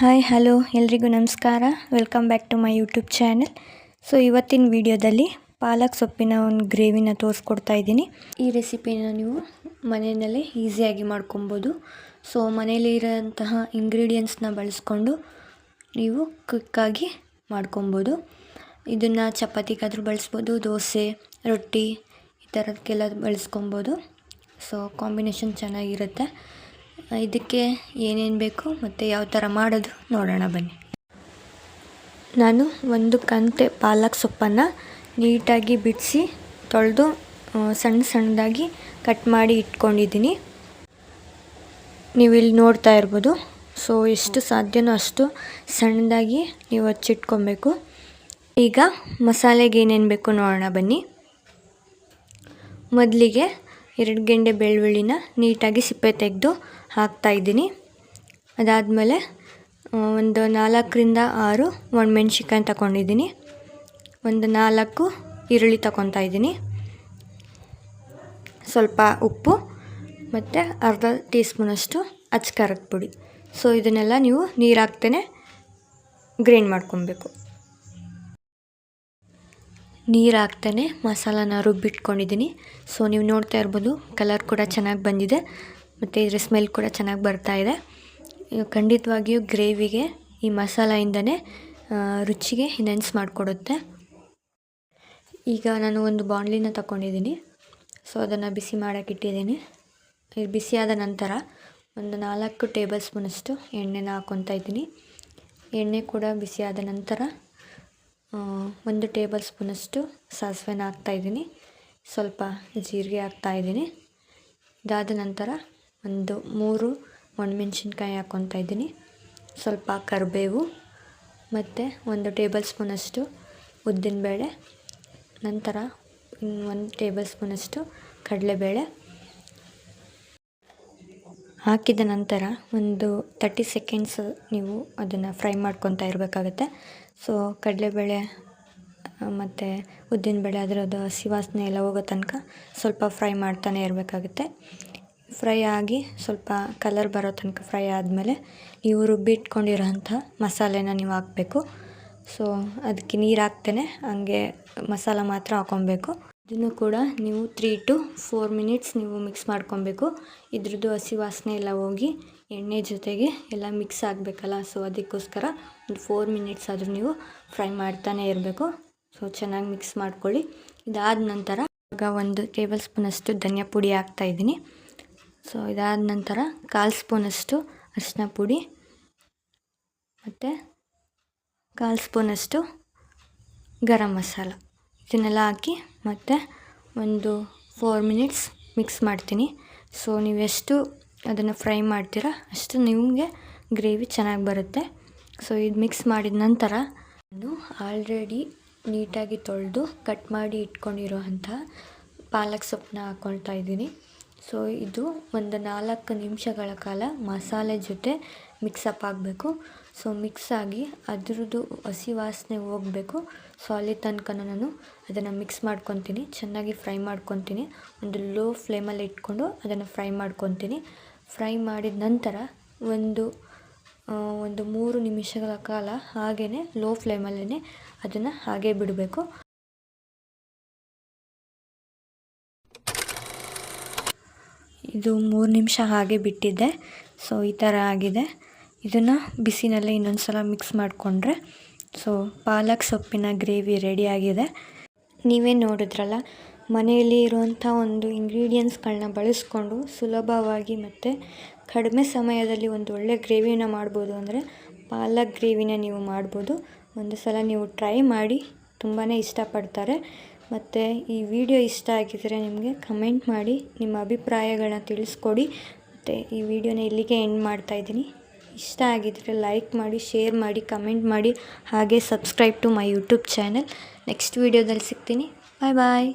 Hi hello ಎಲ್ರಿಗೂ ನಮಸ್ಕಾರ. Welcome back to my YouTube channel so ಇವತ್ತಿನ ವಿಡಿಯೋದಲ್ಲಿ ಪಾಲಕ್ ಸೊಪ್ಪಿನ ಒಂದು ಗ್ರೇವಿನ ತೋರಿಸ್ಕೊಡ್ತಾ ಇದ್ದೀನಿ. ಈ ರೆಸಿಪಿನ ನೀವು ಮನೆಯಲ್ಲೇ ಈಸಿಯಾಗಿ ಮಾಡ್ಕೊಬೋದು. ಸೊ ಮನೇಲಿ ಇರೋಂತಹ ಇಂಗ್ರೀಡಿಯೆಂಟ್ಸ್ನ ಬಳಸ್ಕೊಂಡು ನೀವು ಕ್ವಿಕ್ಕಾಗಿ ಮಾಡ್ಕೊಬೋದು. ಇದನ್ನು ಚಪಾತಿಗಾದರೂ ಬಳಸ್ಬೋದು, ದೋಸೆ, ರೊಟ್ಟಿ ಈ ಥರದಕ್ಕೆಲ್ಲ ಬಳಸ್ಕೊಬೋದು. ಸೊ ಕಾಂಬಿನೇಷನ್ ಚೆನ್ನಾಗಿರುತ್ತೆ. ಇದಕ್ಕೆ ಏನೇನು ಬೇಕು ಮತ್ತು ಯಾವ ಥರ ಮಾಡೋದು ನೋಡೋಣ ಬನ್ನಿ. ನಾನು ಒಂದು ಕಂತೆ ಪಾಲಕ್ ಸೊಪ್ಪನ್ನು ನೀಟಾಗಿ ಬಿಡಿಸಿ ತೊಳೆದು ಸಣ್ಣ ಸಣ್ಣದಾಗಿ ಕಟ್ ಮಾಡಿ ಇಟ್ಕೊಂಡಿದ್ದೀನಿ. ನೀವು ಇಲ್ಲಿ ನೋಡ್ತಾ ಇರ್ಬೋದು. ಸೊ ಎಷ್ಟು ಸಾಧ್ಯನೋ ಅಷ್ಟು ಸಣ್ಣದಾಗಿ ನೀವು ಹಚ್ಚಿಟ್ಕೊಬೇಕು ಈಗ ಮಸಾಲೆಗೆ ಏನೇನು ಬೇಕು ನೋಡೋಣ ಬನ್ನಿ. ಮೊದಲಿಗೆ ಎರಡು ಗೆಂಡೆ ಬೆಳ್ಳುಳ್ಳಿನ ನೀಟಾಗಿ ಸಿಪ್ಪೆ ತೆಗೆದು ಹಾಕ್ತಾಯಿದ್ದೀನಿ ಅದಾದಮೇಲೆ ಒಂದು ನಾಲ್ಕರಿಂದ ಆರು ಒಣಮೆಣ್ಸಿಕಾಯಿ ತಗೊಂಡಿದ್ದೀನಿ. ಒಂದು ನಾಲ್ಕು ಈರುಳ್ಳಿ ತಗೊತಾ ಇದ್ದೀನಿ. ಸ್ವಲ್ಪ ಉಪ್ಪು ಮತ್ತು ಅರ್ಧ ಟೀ ಸ್ಪೂನಷ್ಟು ಅಚ್ಕಾರದ ಪುಡಿ. ಸೊ, ಇದನ್ನೆಲ್ಲ ನೀವು ನೀರು ಹಾಕ್ತೇನೆ ಗ್ರೈಂಡ್ ಮಾಡ್ಕೊಬೇಕು. ನೀರು ಹಾಕ್ತೇನೆ ಮಸಾಲಾನ ರುಬ್ಬಿಟ್ಕೊಂಡಿದ್ದೀನಿ. ಸೊ, ನೀವು ನೋಡ್ತಾ ಇರ್ಬೋದು, ಕಲರ್ ಕೂಡ ಚೆನ್ನಾಗಿ ಬಂದಿದೆ. ಮತ್ತು ಇದರ ಸ್ಮೆಲ್ ಕೂಡ ಚೆನ್ನಾಗಿ ಬರ್ತಾ ಇದೆ. ಖಂಡಿತವಾಗಿಯೂ ಗ್ರೇವಿಗೆ ಈ ಮಸಾಲೆಯಿಂದನೇ ರುಚಿಗೆ ಇನೆನ್ಸ್ ಮಾಡಿಕೊಡುತ್ತೆ. ಈಗ ನಾನು ಒಂದು ಬಾಂಡ್ಲಿನ ತಗೊಂಡಿದ್ದೀನಿ ಸೊ ಅದನ್ನು ಬಿಸಿ ಮಾಡೋಕ್ಕಿಟ್ಟಿದ್ದೀನಿ ಇದು ಬಿಸಿಯಾದ ನಂತರ ಒಂದು ನಾಲ್ಕು ಟೇಬಲ್ ಸ್ಪೂನಷ್ಟು ಎಣ್ಣೆನ ಹಾಕ್ಕೊತಾ ಇದ್ದೀನಿ. ಎಣ್ಣೆ ಕೂಡ ಬಿಸಿಯಾದ ನಂತರ ಒಂದು ಟೇಬಲ್ ಸ್ಪೂನಷ್ಟು ಸಾಸಿವೆನ ಹಾಕ್ತಾಯಿದ್ದೀನಿ ಸ್ವಲ್ಪ ಜೀರಿಗೆ ಹಾಕ್ತಾಯಿದ್ದೀನಿ ಇದಾದ ನಂತರ ಒಂದು ಮೂರು ಒಣಮೆಣ್ಸಿನ್ಕಾಯಿ ಹಾಕ್ಕೊತಾ ಇದ್ದೀನಿ. ಸ್ವಲ್ಪ ಕರಿಬೇವು ಮತ್ತು ಒಂದು ಟೇಬಲ್ ಸ್ಪೂನಷ್ಟು ಉದ್ದಿನಬೇಳೆ ನಂತರ ಒಂದು ಟೇಬಲ್ ಸ್ಪೂನಷ್ಟು ಕಡಲೆಬೇಳೆ. ಹಾಕಿದ ನಂತರ ಒಂದು ತರ್ಟಿ ಸೆಕೆಂಡ್ಸ್ ನೀವು ಅದನ್ನು ಫ್ರೈ ಮಾಡ್ಕೊತಾ ಇರಬೇಕಾಗತ್ತೆ. ಸೊ ಕಡಲೆಬೇಳೆ ಮತ್ತು ಉದ್ದಿನಬೇಳೆ ಅದರದ್ದು ಹಸಿ ವಾಸನೆ ಎಲ್ಲ ಹೋಗೋ ತನಕ ಸ್ವಲ್ಪ ಫ್ರೈ ಮಾಡ್ತಾನೆ ಇರಬೇಕಾಗುತ್ತೆ. ಫ್ರೈ ಆಗಿ ಸ್ವಲ್ಪ ಕಲರ್ ಬರೋ ತನಕ ಫ್ರೈ ಆದಮೇಲೆ ನೀವು ರುಬ್ಬಿಟ್ಕೊಂಡಿರೋಂಥ ಮಸಾಲೆನ ನೀವು ಹಾಕಬೇಕು. ಸೊ ಅದಕ್ಕೆ ನೀರು ಹಾಕ್ತೇನೆ. ಹಂಗೆ ಮಸಾಲ ಮಾತ್ರ ಹಾಕ್ಕೊಬೇಕು. ಇದನ್ನು ಕೂಡ ನೀವು ತ್ರೀ ಟು ಫೋರ್ ಮಿನಿಟ್ಸ್ ನೀವು ಮಿಕ್ಸ್ ಮಾಡ್ಕೊಬೇಕು. ಇದ್ರದ್ದು ಹಸಿ ವಾಸನೆ ಎಲ್ಲ ಹೋಗಿ ಎಣ್ಣೆ ಜೊತೆಗೆ ಎಲ್ಲ ಮಿಕ್ಸ್ ಆಗಬೇಕಲ್ಲ ಸೊ ಅದಕ್ಕೋಸ್ಕರ ಒಂದು ಫೋರ್ ಮಿನಿಟ್ಸ್ ಆದರೂ ನೀವು ಫ್ರೈ ಮಾಡ್ತಾನೆ ಇರಬೇಕು. ಸೊ ಚೆನ್ನಾಗಿ ಮಿಕ್ಸ್ ಮಾಡ್ಕೊಳ್ಳಿ. ಇದಾದ ನಂತರ ಈಗ ಒಂದು ಟೇಬಲ್ ಸ್ಪೂನಷ್ಟು ಧನಿಯಾ ಪುಡಿ ಹಾಕ್ತಾಯಿದ್ದೀನಿ ಸೊ ಇದಾದ ನಂತರ ಕಾಲು ಸ್ಪೂನಷ್ಟು ಅರಿಶಿನ ಪುಡಿ. ಮತ್ತು ಕಾಲು ಸ್ಪೂನಷ್ಟು ಗರಂ ಮಸಾಲ. ಇದನ್ನೆಲ್ಲ ಹಾಕಿ ಮತ್ತು ಒಂದು ಫೋರ್ ಮಿನಿಟ್ಸ್ ಮಿಕ್ಸ್ ಮಾಡ್ತೀನಿ. ಸೊ ನೀವು ಎಷ್ಟು ಅದನ್ನು ಫ್ರೈ ಮಾಡ್ತೀರಾ ಅಷ್ಟು ನಿಮಗೆ ಗ್ರೇವಿ ಚೆನ್ನಾಗಿ ಬರುತ್ತೆ. ಸೊ ಇದು ಮಿಕ್ಸ್ ಮಾಡಿದ ನಂತರ ನಾನು ಆಲ್ರೆಡಿ ನೀಟಾಗಿ ತೊಳೆದು ಕಟ್ ಮಾಡಿ ಇಟ್ಕೊಂಡಿರೋ ಅಂಥ ಪಾಲಕ್ ಸೊಪ್ಪನ್ನ ಹಾಕ್ಕೊಳ್ತಾ ಇದ್ದೀನಿ. ಸೊ ಇದು ಒಂದು ನಾಲ್ಕು ನಿಮಿಷಗಳ ಕಾಲ ಮಸಾಲೆ ಜೊತೆ ಮಿಕ್ಸಪ್ ಆಗಬೇಕು. ಸೊ ಮಿಕ್ಸ್ ಆಗಿ ಅದ್ರದ್ದು ಹಸಿ ವಾಸನೆ ಹೋಗಬೇಕು. ಸೊ ಅಲ್ಲಿ ತನಕ ನಾನು ಅದನ್ನು ಮಿಕ್ಸ್ ಮಾಡ್ಕೊತೀನಿ. ಚೆನ್ನಾಗಿ ಫ್ರೈ ಮಾಡ್ಕೊತೀನಿ. ಒಂದು ಲೋ ಫ್ಲೇಮಲ್ಲಿ ಇಟ್ಕೊಂಡು ಅದನ್ನು ಫ್ರೈ ಮಾಡ್ಕೊತೀನಿ. ಫ್ರೈ ಮಾಡಿದ ನಂತರ ಒಂದು ಒಂದು ಮೂರು ನಿಮಿಷಗಳ ಕಾಲ ಹಾಗೆಯೇ ಲೋ ಫ್ಲೇಮಲ್ಲೇ ಅದನ್ನು ಹಾಗೇ ಬಿಡಬೇಕು. ಇದು ಮೂರು ನಿಮಿಷ ಹಾಗೆ ಬಿಟ್ಟಿದ್ದೆ ಸೊ ಈ ಥರ ಆಗಿದೆ. ಇದನ್ನು ಬಿಸಿನಲ್ಲೇ ಇನ್ನೊಂದು ಸಲ ಮಿಕ್ಸ್ ಮಾಡಿಕೊಂಡ್ರೆ. ಸೊ ಪಾಲಕ್ ಸೊಪ್ಪಿನ ಗ್ರೇವಿ ರೆಡಿಯಾಗಿದೆ ನೀವೇ ನೋಡಿದ್ರಲ್ಲ, ಮನೆಯಲ್ಲಿ ಇರುವಂಥ ಒಂದು ಇಂಗ್ರೀಡಿಯೆಂಟ್ಸ್ಗಳನ್ನ ಬಳಸ್ಕೊಂಡು ಸುಲಭವಾಗಿ ಮತ್ತು ಕಡಿಮೆ ಸಮಯದಲ್ಲಿ ಒಂದು ಒಳ್ಳೆ ಗ್ರೇವಿನ ಮಾಡ್ಬೋದು ಅಂದರೆ ಪಾಲಕ್ ಗ್ರೇವಿನ ನೀವು ಮಾಡ್ಬೋದು. ಒಂದು ಸಲ ನೀವು ಟ್ರೈ ಮಾಡಿ ತುಂಬಾ ಇಷ್ಟಪಡ್ತಾರೆ. ಮತ್ತು ಈ ವಿಡಿಯೋ ಇಷ್ಟ ಆಗಿದ್ದರೆ ನಿಮಗೆ ಕಮೆಂಟ್ ಮಾಡಿ, ನಿಮ್ಮ ಅಭಿಪ್ರಾಯಗಳನ್ನ ತಿಳಿಸ್ಕೊಡಿ. ಮತ್ತು ಈ ವಿಡಿಯೋನ ಇಲ್ಲಿಗೆ ಎಂಡ್ ಮಾಡ್ತಾಯಿದ್ದೀನಿ ಇಷ್ಟ ಆಗಿದ್ದರೆ ಲೈಕ್ ಮಾಡಿ, ಶೇರ್ ಮಾಡಿ, ಕಮೆಂಟ್ ಮಾಡಿ, ಹಾಗೆ subscribe to my YouTube channel. Next ವೀಡಿಯೋದಲ್ಲಿ ಸಿಗ್ತೀನಿ. ಬಾಯ್ ಬಾಯ್.